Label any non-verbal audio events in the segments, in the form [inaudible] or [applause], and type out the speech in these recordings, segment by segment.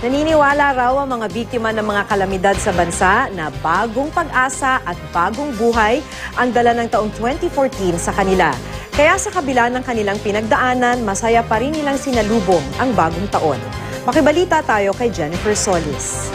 Naniniwala raw ang mga biktima ng mga kalamidad sa bansa na bagong pag-asa at bagong buhay ang dala ng taong 2014 sa kanila. Kaya sa kabila ng kanilang pinagdaanan, masaya pa rin nilang sinalubong ang bagong taon. Makibalita tayo kay Jennifer Solis.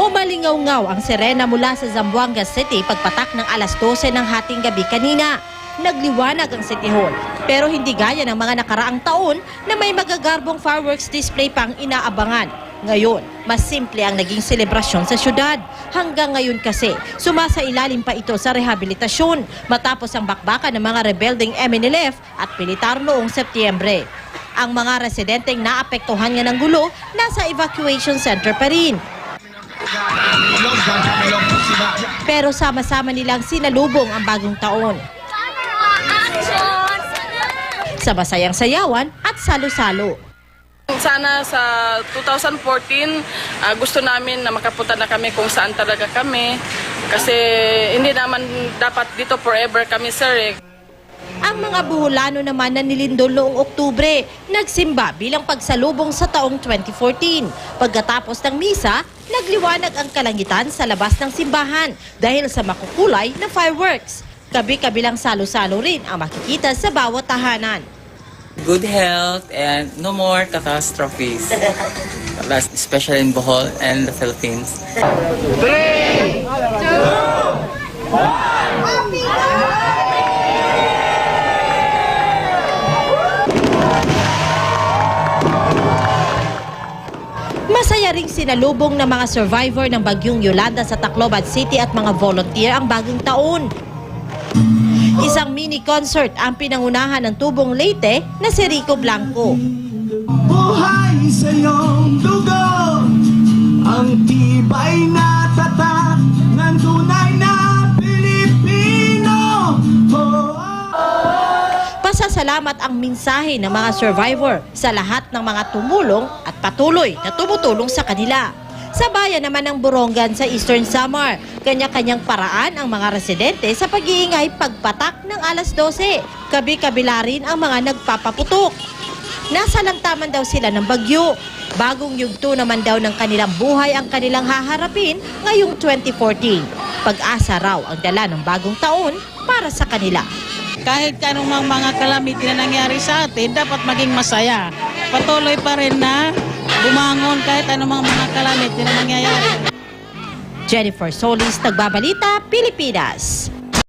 Umalingaw-ngaw ang sirena mula sa Zamboanga City pagpatak ng alas 12 ng hating gabi kanina. Nagliwanag ang City Hall. Pero hindi gaya ng mga nakaraang taon na may magagarbong fireworks display pang inaabangan. Ngayon, mas simple ang naging selebrasyon sa syudad. Hanggang ngayon kasi, sumasailalim pa ito sa rehabilitasyon matapos ang bakbakan ng mga rebelding MNLF at militar noong Setyembre. Ang mga residenteng naapektuhan nga ng gulo nasa evacuation center pa rin. Pero sama-sama nilang sinalubong ang bagong taon. Sa masayang sayawan at salo-salo. Sana sa 2014, ah, gusto namin na makapunta na kami kung saan talaga kami. Kasi hindi naman dapat dito forever kami, sir. Eh. Ang mga buholano naman na nilindol noong Oktubre, nagsimba bilang pagsalubong sa taong 2014. Pagkatapos ng misa, nagliwanag ang kalangitan sa labas ng simbahan dahil sa makukulay na fireworks. Kabi-kabilang salo-salo rin ang makikita sa bawat tahanan. good health and no more catastrophes. [laughs] Especially in Bohol and the Philippines. Masaya ring sinalubong ng mga survivor ng bagyong Yolanda sa Tacloban City at mga volunteer ang bagong taon. Isang mini concert ang pinangunahan ng tubong Leyte na si Rico Blanco. Buhay sa iyong dugo Ang tibay na tatak ng tunay na Pilipino oh, Pasasalamat ang mensahe ng mga survivor sa lahat ng mga tumulong at patuloy na tumutulong sa kanila. Sa bayan naman ng Borongan sa Eastern Samar, kanya-kanyang paraan ang mga residente sa pag-iingay pagpatak ng alas 12. Kabi-kabila rin ang mga nagpapaputok. Nasa lantaman daw sila ng bagyo. Bagong yugto naman daw ng kanilang buhay ang kanilang haharapin ngayong 2014. Pag-asa raw ang dala ng bagong taon para sa kanila. kahit kanong mga, mga calamity na nangyari sa atin, dapat maging masaya. Patuloy pa rin na bumangon kahit anong mga, mga calamity na nangyayari. Jennifer Solis, Nagbabalita, Pilipinas.